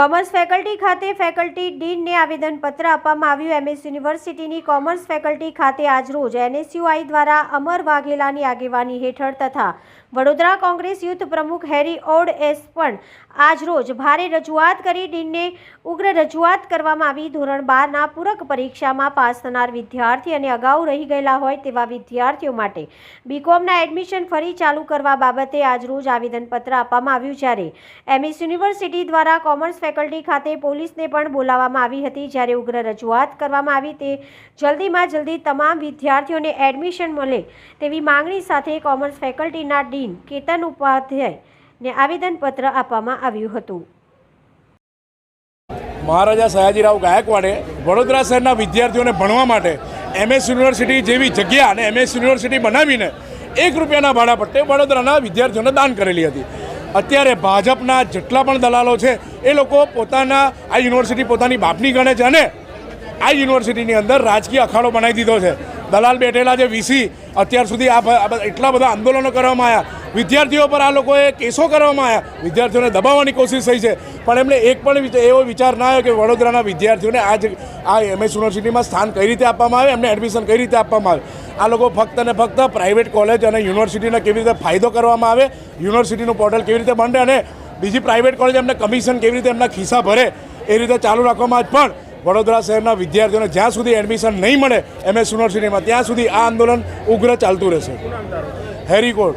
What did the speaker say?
Commerce faculty ખાતે faculty ડીનને આવેદનપત્ર આપવામાં આવ્યું. એમએસ યુનિવર્સિટીની કોમર્સ ફેકલ્ટી ખાતે આજરોજ એનએસયુઆઈ દ્વારા અમર વાઘેલાની આગેવાની હેઠળ તથા વડોદરા કોંગ્રેસ યુથ પ્રમુખ હેરી ઓડ એસ પણ આજરોજ ભારે રજૂઆત કરી. ડીનને ઉગ્ર રજૂઆત કરવામાં આવી. ધોરણ બારના પૂરક પરીક્ષામાં પાસ થનાર વિદ્યાર્થી અને અગાઉ રહી ગયેલા હોય તેવા વિદ્યાર્થીઓ માટે બીકોમના એડમિશન ફરી ચાલુ કરવા બાબતે આજરોજ આવેદનપત્ર આપવામાં આવ્યું. જ્યારે એમએસ યુનિવર્સિટી દ્વારા કોમર્સ ફેકલ્ટી ખાતે પોલીસને પણ બોલાવવામાં આવી હતી. જ્યારે ઉગ્ર રજૂઆત કરવામાં આવી તે જલ્દીમાં જલ્દી તમામ વિદ્યાર્થીઓને એડમિશન મળે તેવી માંગણી સાથે કોમર્સ ફેકલ્ટીના ડીન કેતન ઉપાધ્યાયને આવેદનપત્ર આપવામાં આવ્યું હતું. મહારાજા સયાજીરાવ ગાયકવાડે વડોદરા શહેરના વિદ્યાર્થીઓને ભણવા માટે એમએસ યુનિવર્સિટી જેવી જગ્યા અને એમએસ યુનિવર્સિટી બનાવીને એક રૂપિયાના ભાડા પટ્ટે વડોદરાના વિદ્યાર્થીઓને દાન કરેલી હતી. અત્યારે ભાજપના જેટલા પણ દલાલો છે, એ લોકો પોતાના, આ યુનિવર્સિટી પોતાની બાપની ગણે છે અને આ યુનિવર્સિટીની અંદર રાજકીય અખાડો બનાવી દીધો છે. દલાલ બેઠેલા છે વીસી, અત્યાર સુધી આ એટલા બધા આંદોલનો કરવામાં આવ્યા. વિદ્યાર્થીઓ પર આ લોકોએ કેસો કરવામાં આવ્યા. વિદ્યાર્થીઓને દબાવવાની કોશિશ થઈ છે. પણ એમને એક પણ એવો વિચાર ના આવ્યો કે વડોદરાના વિદ્યાર્થીઓને આ જ, આ એમએસ યુનિવર્સિટીમાં સ્થાન કઈ રીતે આપવામાં આવે, એમને એડમિશન કઈ રીતે આપવામાં આવે. આ લોકો ફક્ત અને ફક્ત પ્રાઇવેટ કોલેજ અને યુનિવર્સિટીને કેવી રીતે ફાયદો કરવામાં આવે યુનિવર્સિટીનું પોર્ટલ કેવી રીતે બને અને બીજી પ્રાઇવેટ કોલેજ એમને કમિશન કેવી રીતે એમના ખિસ્સા ભરે, એ રીતે ચાલુ રાખવામાં જ પણ વડોદરા શહેરના વિદ્યાર્થીઓને જ્યાં સુધી એડમિશન નહીં મળે એમએસ યુનિવર્સિટીમાં ત્યાં સુધી આ આંદોલન ઉગ્ર ચાલતું રહેશે. હેરી કોડ